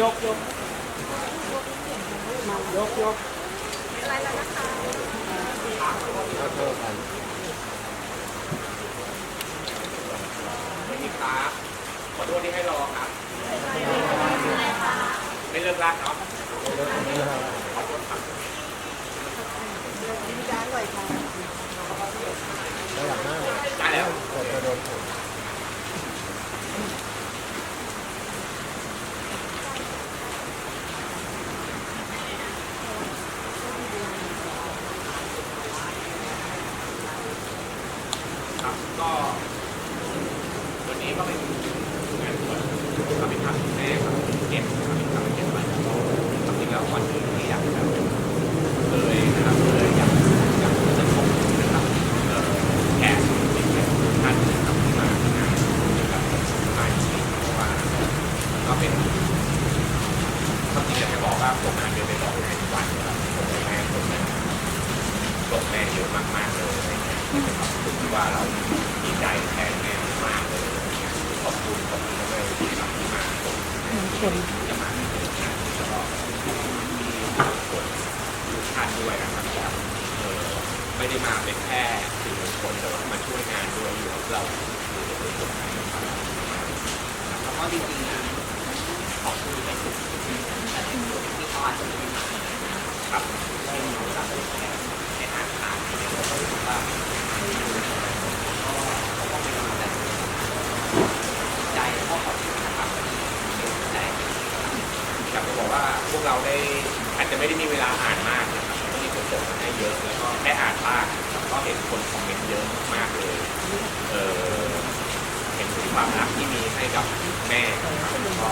ยกยกยกยกอะไรแล้วนะคะขอโทษกันไม่มีครับขอโทษที่ให้รอครับไม่เลิกลากเนาะขอโทษครับมีการอร่อยค่ะระหว่างหน้าได้แล้วกดจะโดนผม ครับก็วันนี้ ก็เป็นงานบวชก็เป็นทางคุณแม่ครับเก็บครับเป็นทา จะมาในงานแล้วก็ที่คนทุกท่านด้วยนะครับเออไม่ได้มาเป็นแค่สื่อมวลชนแต่ว่ามาช่วยงานด้วยอยู่กับเราอยู่ในตัวคนไทยนะครับแล้วก็จริงๆนะขอบคุณไปถึงแต่ในส่วนที่เขาอาจจะไม่ได้มาครับได้มีโอกาได้แชร์ในทางข่าวเราก็รู้สึกว่าก็เป็นกำลังใจใจแล้วก็ขอบคุณนะครับที่เป็นใจ อยากจะบอกว่า พวกเราได้อาจจะไม่ได้มีเวลาอ่านมากนะครับก็มีคนส่งมาให้เยอะแล้วก็แค่อ่านบ้างก็เห็นคนคอมเมนต์เยอะมากเลยเออเห็นถึงความรักที่มีให้กับแม่ครับแล้วก็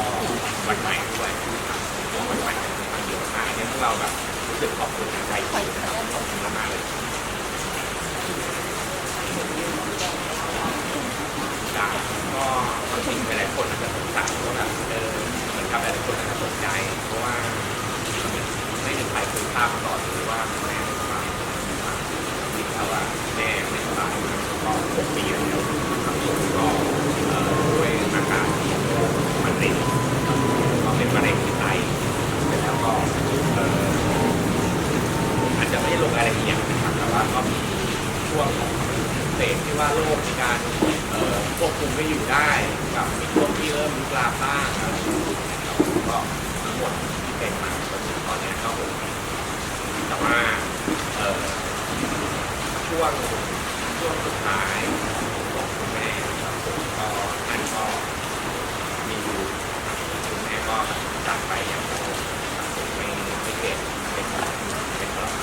วันใหม่ด้วยนะครับวันใหม่เป็นควาเยอะมากอันนี้พวกเราแบบรู้สึกขอบคุณใจจริงนะครับขอบคุณมากๆเลยกก็ความจริงหลายคนอาจจะสงสัยว่าแบบเออ เหมือนกับหลายๆคนอาจจะตกใจเพราะว่าไม่มีใครเคยทราบมาก่อนเลยว่าแม่ไม่สบายนะครับจริงแล้วว่าแม่ไม่สบายมาก็หกปีแล้วนะครับก็ด้วยอาการที่มันเร็งก็เป็นมะเร็งที่ไตเสร็จแล้วก็อาจจะไม่ได้ลงรายละเอียดนะครับแต่ว่าก็มีช่วงของเศษที่ว่าโรคมีการควบคุมไม่อยู่ได้กับมีช่วงที่เริ่มลุกลามบ้างอะไรอย่างเงี้ยครับก็ทั้งหมดที่เป็นมาจนถึงตอนเนี้ยก็หกปีแต่ ว่าช่วงช่วงสุดท้ายของคุณแม่ครับผมก็ท่านก็มีอยู่ครับคุณแม่ก็จากไปอย่างสงบครับผมไม่ไม่เก็บเป็นเป็นตลอด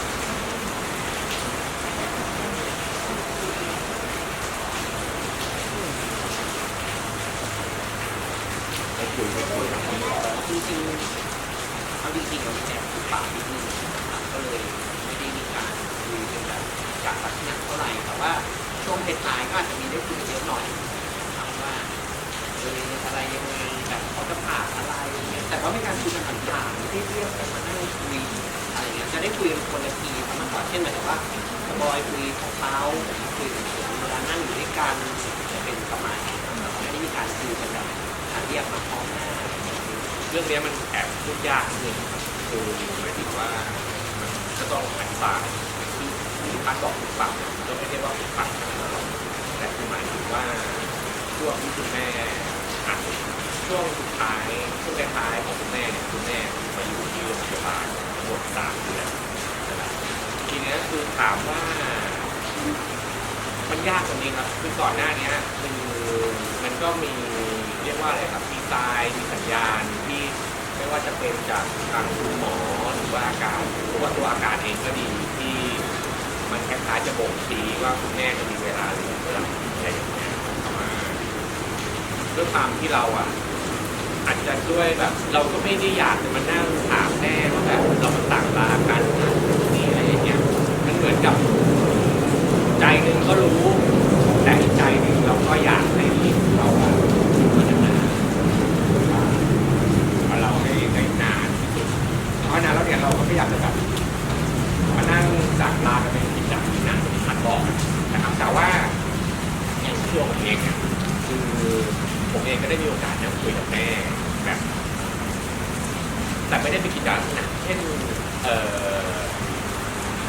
ไม่คุยไม่คุยกับพี่จริงๆเอาจริงๆเราแจกปากนิดนึง ก็เลยไม่ได้มีการคุยเป็นแบบจากลักษณะเท่าไหร่แต่ว่าช่วงท้ายๆก็อาจจะมีได้คุยกันเยอะหน่อยนะครับว่าเอออะไรยังไงแบบเขาจะผ่าอะไรอย่างเงี้ยแต่ว่าเป็นการคุยกันผ่านๆไม่ได้เรียกกันมานั่งคุยอะไรเงี้ยจะได้คุยกันคนละทีซะมากกว่าเช่นหมายถึงว่าสบอยคุยของเขาผมคุยของผมเวลานั่งอยู่ด้วยกันจะเป็นประมาณนี้ครับแต่ไม่ได้มีการคุยกันแบบเรียกมาพร้อมหน้า เรื่องเนี้ยมันแอบพูดยากนิดนึงครับคือหมายถึงว่า ต้องอธิบายที่ท่าร์ทสองปรับก็ไม่ได้ว่าปรับแต่คือหมายถึงว่าช่วงที่คุณแม่ช่วงสุดท้ายช่วงท้ายของคุณแม่เนี่ยคุณแม่มาอยู่ที่โรงพยาบาลหมดสามเดือนนะครับทีนี้คือถามว่า มันยากตรงนี้ครับ คือก่อนหน้านี้คือมันก็มีเรียกว่าอะไรครับมีทรายมีสัญญาณที่ไม่ว่าจะเป็นจากทางคุณหมอ ว่าอาการหรือว่าตัวอาการเองก็ดีที่มันคล้ายๆจะบ่งชี้ว่าคุณแม่จะมีเวลาหลือเมื่อไหร่อะไรอย่างเงี้ยแต่ว่าด้วยความที่เราอะอาจจะด้วยแบบ เราก็ไม่ได้อยากจะมานั่งถามแม่ว่าแบบเรามาต่างลากันนะนี่อะไรอย่างเงี้ยมันเหมือนกับ ใจหนึ่งก็รู้ แต่อีกใจหนึ่งเราก็อยากให้เขาอะพัฒนาว่าเราให้ได้นานที่สุด เพราะฉะนั้นแล้วเนี่ยเราก็ไม่อยากจะแบบมานั่งจากลากันเป็นกิจกรรมที่นานที่ทันบอกนะครับแต่ว่าอย่างช่วงผมเองเนี่ยคือผมเองก็ได้มีโอกาสนั่งคุยกับแม่แบบแต่ไม่ได้เป็นกิจการลักษณะเช่นเอ่อ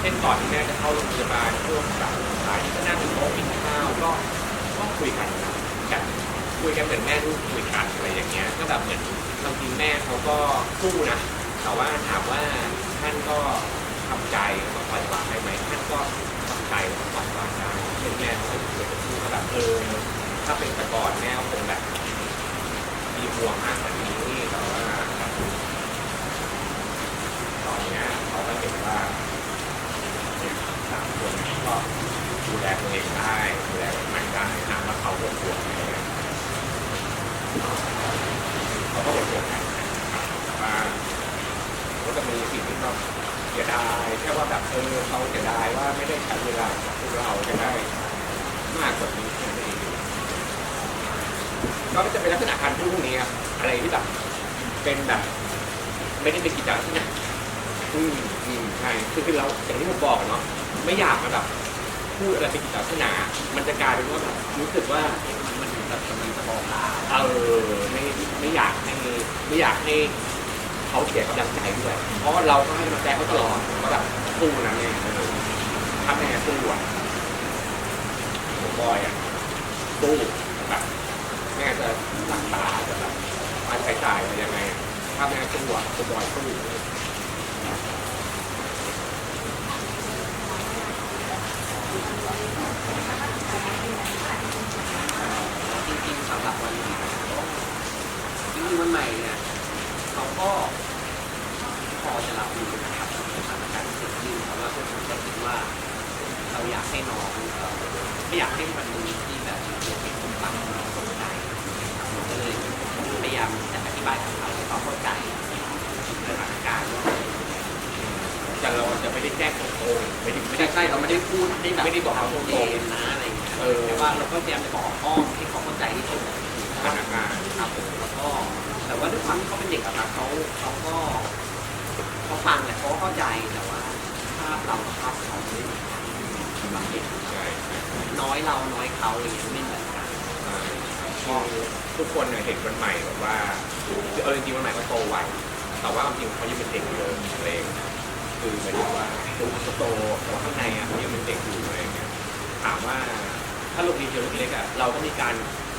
เช่นก่อนที่แม่จะเข้าโรงพยาบาลช่วงสามสายก็นั่งโต๊ะกินข้าวก็ก็คุยกันแบบคุยกันเหมือนแม่ลูกคุยกันอะไรอย่างเงี้ยก็แบบเหมือนบางทีแม่เขาก็สู้นะ แต่ว่าถามว่าท่านก็ทำใจก็ปล่อยวางได้ไหมท่านก็ทำใจก็ปล่อยวางได้เช่นแม่เขาก็เคยจะพูดว่าแบบเออถ้าเป็นแต่ก่อนแม่คงแบบมีห่วงมากกว่านี้แต่ว่าตอนเนี้ยเขาก็เห็นว่าเนี่ยสามคนก็ดูแลตัวเองได้ดูแลตัวเองได้ถามว่าเขาห่วงห่วงไหมเขาก็ห่วงห่วงนะครับแต่ว่า เสียดายแค่ว่าแบบเออเขาเสียดายว่าไม่ได้ใช้เวลากับพวกเราจะได้มากกว่านี้แค่นั้นเองก็จะเป็นลักษณะการพูดพวกนี้ครับอะไรที่แบบเป็นแบบ ไม่ได้เป็นกิจลักษณะอืมอืมใช่คือคือเราอย่างที่ผมบอกเนาะไม่อยากมาแบบพูดอะไรเป็นกิจลักษณะมันจะกลายเป็นว่าแบบรู้สึกว่ามันแบบสมัยสมองลาเออไม่ไม่อยากให้ไม่อยากให้ เขาเสียกำลังใจด้วย เพราะว่าเราก็ให้กำลังใจเขาตลอดว่าแบบสู้นะแม่เออถ้าแม่สู้อะผมบอยอะสู้แบบแม่จะหลักตาจะแบบมาใช้จ่ายอะไรยังไงอะถ้าแม่สู้อะผมบอยสู้จริงๆสำหรับวันใหม่จริงๆวันใหม่เนี่ยเขาก็ พอจะรับรู้นะครับสถานการณ์ที่เกิดขึ้นแต่ว่าพวกผมก็คิดว่าเราอยากให้น้องเอ่อไม่อยากให้มันมีที่แบบเป็นคนฟังเราสนใจนะครับผมก็เลยพยายามจะอธิบายกับเขาให้เขาเข้าใจสถานการณ์ว่าแต่เราจะไม่ได้แจ้งตรงๆไม่ได้ไม่ไม่ได้ใช่ใช่เราไม่ได้พูดให้แบบไม่ได้บอกเขาตรงๆนนะอะไรอย่างเงี้ยเออ แต่ว่าเราก็พยายามจะบอกอ้อมให้เขาเข้าใจที่สุด สถานการณ์ครับผมแล้วก็แต่ว่าด้วยความที่เขาเป็นเด็กอะครับเขาเขาก็ เขาฟังแหละเขาเข้าใจแต่ว่าภาพเราภาพเขาไม่เหมือนกันบเด็กใช่น้อยเราน้อยเขาอะไรอย่างเงี้ยไม่เหมือนกันก็ทุกคนเนี่ยเห็นวันใหม่แบบว่าเออจริงๆวันใหม่ก็โตไวแต่ว่าจริงเขายังเป็นเด็กอยู่เลยอะไรอย่างคือหมายถึงว่าตัวเขาโตแต่ว่าข้างในอะเขายังเป็นเด็กอยู่อะไรองเงี้ยถามว่าถ้าโรงเรียนเดียวเล็กๆอะเราก็มีการ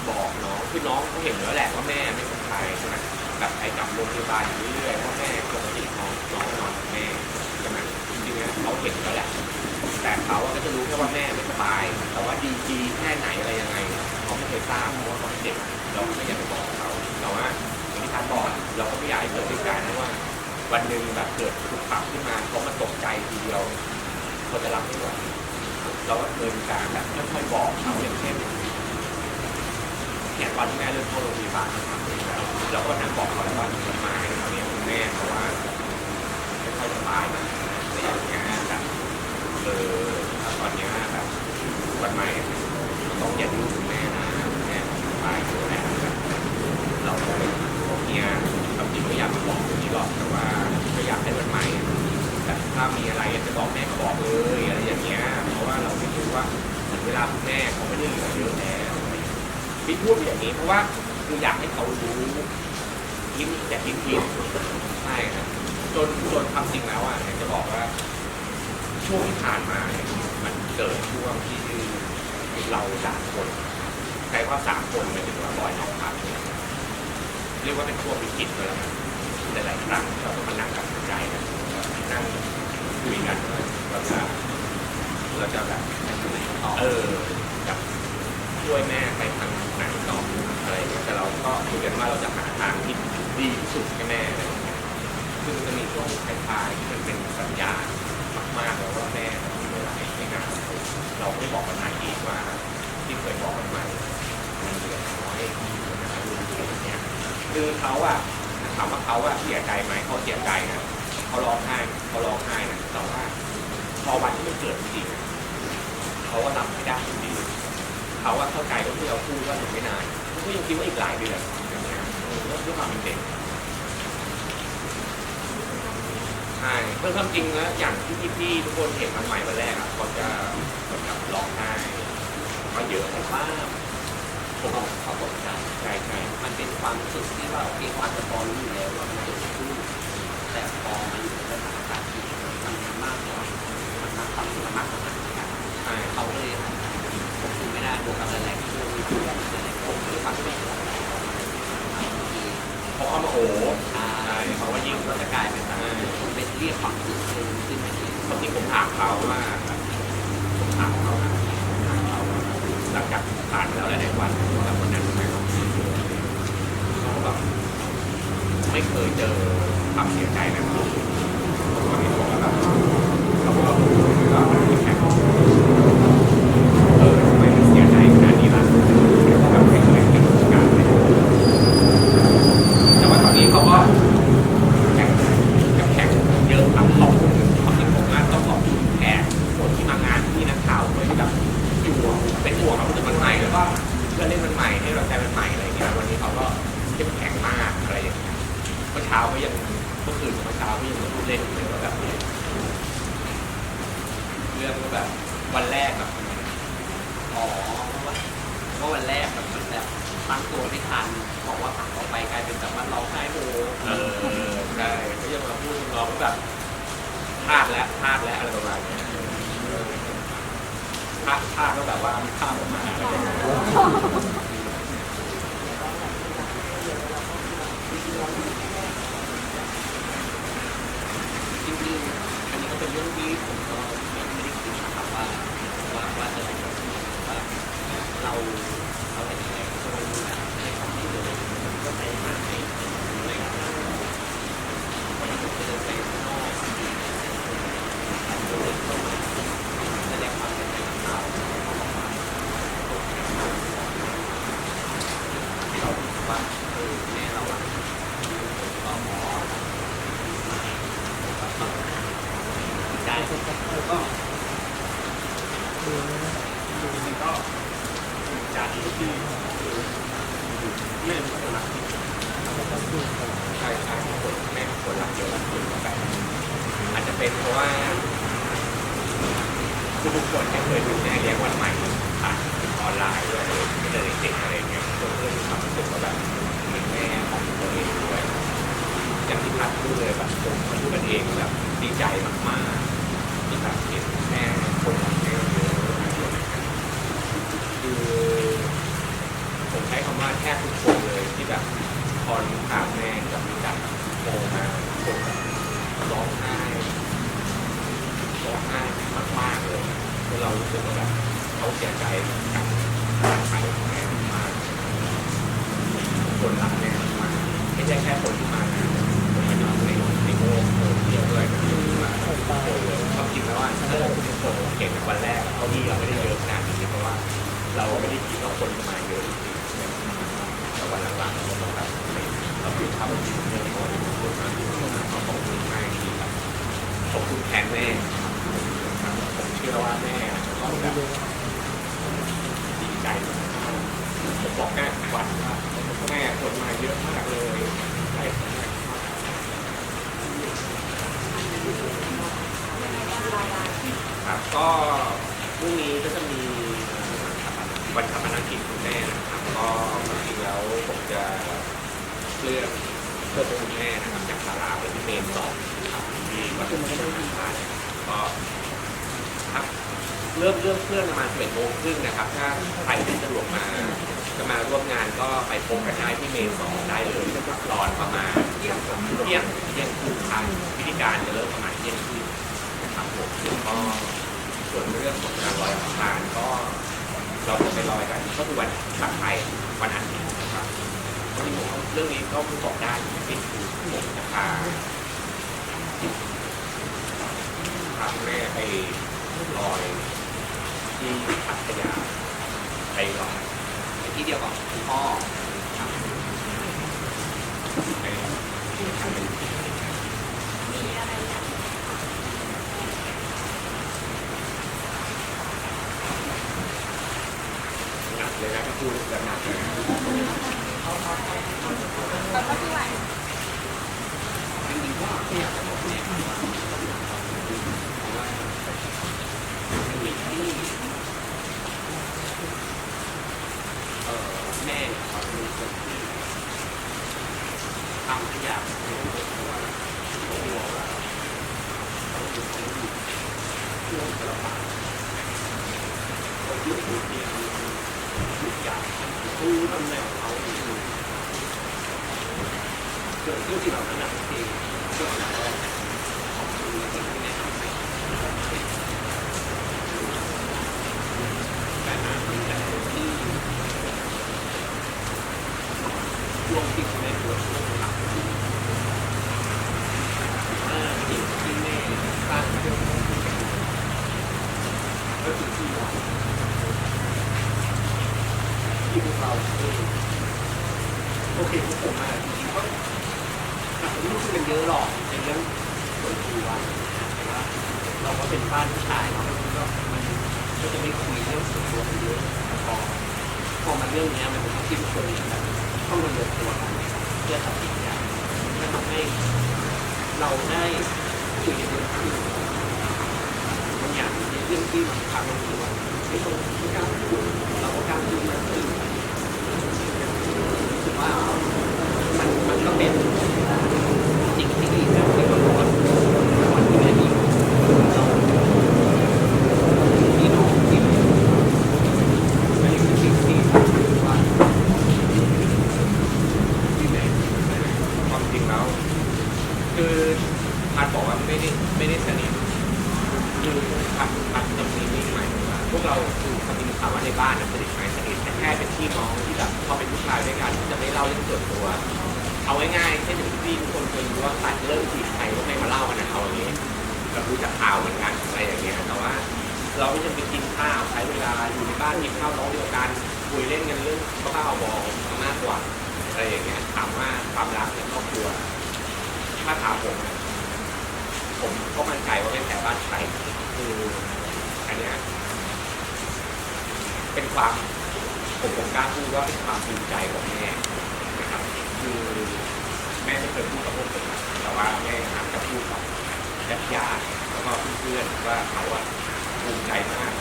บอกน้องคือน้องเขาเห็นแล้วแหละว่าแม่ไม่สบายใช่ไหมแบบไปกลับโรงพยาบาลอยู่เรื่อยๆเพราะแม่ปกติน้องน้องนอนกับแม่ใช่ไหมจริงๆเขาเห็นแล้วแหละแต่เขาอะก็จะรู้แค่ว่าแม่ไม่สบาย แต่ว่าดีดีแค่ไหนอะไรยังไงเขาไม่เคยทราบเพราะว่าเขาเด็กเราไม่อยากไปบอกเขาแต่ว่าอย่างที่ท่านบอกเราก็ไม่อยากให้เกิดเหตุการณ์นะว่า วันหนึ่งแบบเกิดถูกปรับขึ้นมาเขามาตกใจทีเดียวเขาจะรับไม่ไหวเราก็เคยมีการแบบค่อยๆบอกเขาอย่างเช่น เนี่ยตอนที่แม่เริ่มเข้าโรงพยาบาลนะครับเราก็นั่งบอกเขาแล้วว่ามันมาเขาเนี่ยคุณแม่เพราะว่าไม่ค่อยสบายนะอะไรอย่างเงี้ยแบบเออ นี้ เพราะว่าคืออยากให้เขารู้ยิ้มแต่ยิ้มยิ้มใช่ครับจนจนทำจริงแล้วอะอยากจะบอกว่า ช่วงที่ผ่านมาเนี่ยมันเกิดช่วงที่เราสามคนใครว่าสามคนหมายถึงว่าบอยน้องพัดเรียกว่าเป็นช่วงวิกฤตไปแล้วกันหลายๆครั้งที่เราต้องมานั่งตัดสินใจกันนั่งคุยกันว่าเราจะเราจะแบบเออแบบช่วยแม่ไปทางไหนต่ออะไรอย่างเงี้ยแต่เราก็คุยกันว่าเราจะหาทางที่ดีที่สุดให้แม่อะไรอย่างเงี้ยซึ่งจะมีช่วงท้ายๆที่มันเป็นสัญญาณ มากๆแล้วว่าแม่มีเวลาไม่นานเราไม่บอกกันใหม่อีกว่า ที่เคยบอกกันใหม่มันเหลือน้อยนะครับรู้อะไรอย่างเงี้ยคือเขาอะถามว่าเขาอะเสียใจไหม เสียใจนะเขาร้องไห้เขาร้องไห้นะแต่ว่าพอวันที่มันเกิดจริงเขาก็รับไม่ได้จริงเขาว่าเข้าใจว่าที่เราพูดว่าถึงไม่นานเขาก็ยังคิดว่าอีกหลายเดือนอย่างเงี้ยเออด้วยความเป็นเด็กใช่เพื่อความจริงแล้วอย่างที่พี่ๆทุกคนเห็นวันใหม่วันแรกอะเขาจะเหมือนกับร้องไห้ก็เยอะแต่ว่าผมเขาตกใจใช่ใช่มันเป็นความรู้สึกที่ว่าโอเคเขาอาจะพอรู้อยู่แล้วว่ามันเกิดขึ้น แต่พอมาอยู่ในสถานการณ์ที่มันมากกว่ามันมากความันมากกว่านั้นนะครับเขาก็เลยควบคุมไม่ได้บวกกับหลายๆที่มีเพื่อนหลายๆคนที่ฟังไม่ได้บางทีเพราะเขามาโอ้โหใช่เขาก็ยิ่งก็จะกลายเป็นแบบเป็นเรียกความตื่นเต้นขึ้นมาอีกความจริงผมถามเขาว่าผมถามเขานะถามเขาว่าหลังจากผ่านไปแล้วหลายวันแบบวันนั้นทำไมเขาเขาแบบ ไม่เคยเจอความเสียใจแบบนี้เขาก็มีบอกว่าแบบเราก็รู้ว่ามันมีแข่ง ช้าก็ยังเมื่อคืนเมื่อเช้าก็ยังพูดเล่นเลยว่าแบบเรื่องก็แบบวันแรกแบบอ๋อเพราะว่าเพราะวันแรกแบบมันแบบตั้งตัวไม่ทันบอกว่าขับออกไปกลายเป็นแบบว่าเราไห้โฮเออใช่ก็ยังมาพูดเราก็แบบพลาดแล้วพลาดแล้วอะไรประมาณนี้พลาดพลาดก็แบบว่ามีภาพออกมาแล้วก็ จริงๆอันนี้ก็เป็นเรื่องที่ผมก็ไม่ได้คิดนะครับว่าว่าว่าจะเป็นแบบนี้ว่า เราเราเป็นยังไงก็ไม่รู้นะในความที่เราก็ไปหาในในงานวันนี้ผมจะเดินไปข้างนอกการเดินเข้ามาแสดงความเป็นใจของเราเขาบอกว่าเราว่าเออแม่เราอะก็หมอ ได้แล้วก็ จริงๆก็จานที่ที่แม่เป็นคนรักที่ใช่ใช่คนแม่เป็นคนรักเยอะรักจริงก็แบบอาจจะ เป็นเพราะว่าทุกคนที่เคยดูในเลี้ยงวันใหม่ผ่านออนไลน์ด้วยก็เลยติดอะไรเงี้ยคนก็เลยมีความรู้สึกว่าแบบเหมือนแม่ของตัวเองด้วยอย่างที่พัดพูดเลยแบบผมมาดูกันเองแบบดีใจมากๆที่แบบเห็นแม่คนรักแม่เยอะคือผมใช้คำว่าแทบทุกคนเลยที่แบบพอรู้ข่าวแม่กับรู้จักโมมาคนแบบร้องไห้ ร้องไห้มากๆเลยจนเรารู้สึกว่าแบบเขาเสียใจกับการไปของแม่มากคนรักแม่มากไม่ใช่แค่คนที่มางานคนที่อยู่ในในโลกโซเชียลด้วยนะที่มาคนเลยความจริงแล้วว่าถ้าเราเป็นคนเก่งในวันแรกเขาที่เราไม่ได้เยอะขนาดนี้เพราะว่าเราไม่ได้คิดว่าคนจะมาเยอะจริงๆแต่วันหลังๆเราก็ต้องแบบเราพิจารณาจริงๆเรื่องของคนมาเขาขอบคุณมากที่แบบ ขอบคุณแทนแม่ครับผมเชื่อว่าแม่จะต้องแบบดีใจมากผมบอกแม่ทุกวันว่าแม่คนมาเยอะมากเลยใจผมมาก ครับก็พรุ่งนี้ก็จะมีวันชาปนกิจคุณแม่นะครับก็จริงแล้วผมจะเคลื่อนเพื่อคุณแม่นะครับจากศาลาไปที่เมนสองครับที่วัดสุนทรภาก็ครับเริ่มเริ่มเคลื่อนประมาณ11โมงครึ่งนะครับ ถ้าใครที่สะดวกมาจะมาร่วมงานก็ไปพบกันได้ที่เมนสองได้เลยนะครับรอนประมาณเที่ยงเที่ยงเที่ยงคืนครับพิธีการจะเริ่มประมาณเที่ยงคืน ก็ส่วนเรื่องของการลอยอังคารก็เราจะไปลอยกันก็คือวันสักไทยวันอาทิตย์นะครับเรื่องนี้ก็คือบอกได้ที่คือผมจะพาพาแม่ไปลอยที่พัทยาไปลอยไปที่เดียวกับคุณพ่อไปทำเป็น มีอะไรอยาก หนักเลยนะถ้าพู ดแบบนักเลยนะตอนเท่าไหร่จริงๆก็อยากจะบอกแม่ว่า บ้านกินข้าวน้องเดียวกันคุยเล่นกันเรื่องบ้าๆบอๆมากกว่าอะไรอย่างเงี้ยถามว่าความรักในครอบครัวถ้าถามผมนะผมก็มั่นใจว่าไม่แพ้บ้านใครคืออันเนี้ยเป็นความผมผมกล้าพูดว่าเป็นความภูมิใจของแม่นะครับ คือแม่ไม่เคยพูดกับพวกผมนแต่ว่าแม่อาจจะพูดกับญาติญาติแล้วก็เพื่อนๆว่าเขาอะภูมิใจมาก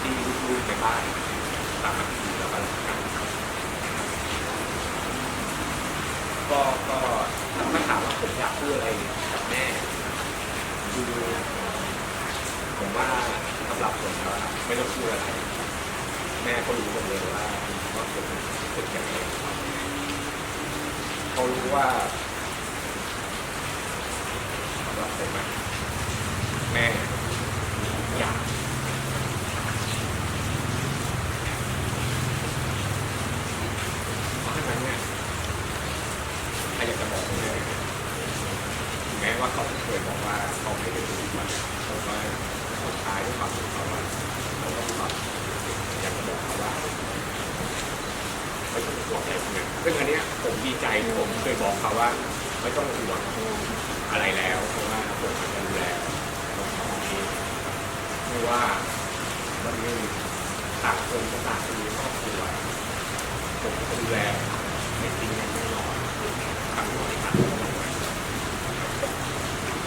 ที่ลูกๆในบ้านสามัคคีแล้วก็รักกันก็ก็ถ้าถามว่าผมอยากพูดอะไรกับแม่คือผมว่าสำหรับผมแล้วอะไม่ต้องพูดอะไร แม่เขารู้หมดเลยว่าว่าผมรู้สึกยังไงเขารู้ว่าสำหรับผมแม่อยากเพราะฉะนั้นเนี่ย ถ้าอยากจะบอกแม่ถึงแม้ว่าเขาเคยบอกว่าเขาไม่ได้รู้มันผมว่าสุดท้ายด้วยความสุขเขาว่าเขาก็มีความอยากจะบอกเขาว่าไม่ต้องห่วงอะไรทั้งนั้นซึ่งอันเนี้ยผมดีใจ ที่ผมเคยบอกเขาว่า ไม่ต้องห่วงอะไรแล้วเพราะว่าผมจะดูแลน้องเขาเองไม่ว่าวันหนึงต่างคนก็ต่างมีครอบครัวผมจะดูแลไม่ทิ้งกันแน่นอนทำหน่อยครับ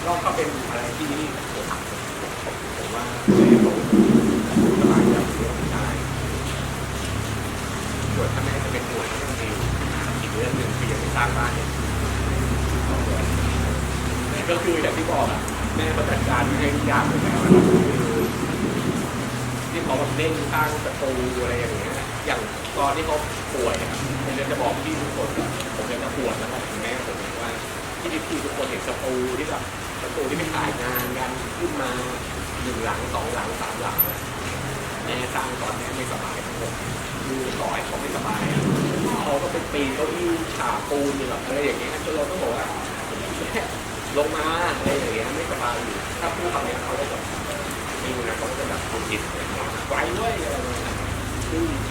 ก็ก็เป็นอะไรที่ผมผมว่าผมสบายใจได้ส่วนถ้าแม่จะเป็นห่วงเรื่องนี้อีกเรื่องหนึ่ง สร้างบ้านเนี่ยก็คืออย่างที่บอกอะแม่เขาจัดการให้ทุกอย่างหมดแล้วนะคือที่เขาแบบเร่งสร้างประตูอะไรอย่างเงี้ยอย่างตอนที่เขาป่วยอะผมจะจะบอกพี่ทุกคนผมจะจะปวดแล้วบแม่ผมว่าที่พี่ทุกคนเห็นประตูที่แบบประตูที่ไปถ่ายงานกันขึ้นมาหนึ่งหลังสองหลังสามหลังอะ ม่สางตอนนี้ไม่สบายทั้งหมดคือต่อให้เขาไม่สบายเขาก็ไปปีนเขาอี้ฉาปูนแบบอะไรอย่างเงี้ยจนเราต้องบอกว่าลงมาอะไรอย่างเงี้ยไม่สบายอยู่ถ้าพูดคำเนี้เขาจะแบบมีนะเขาจะแบบทนจิตไว้ไว้ด้วยอะไรอย่างเงี้ย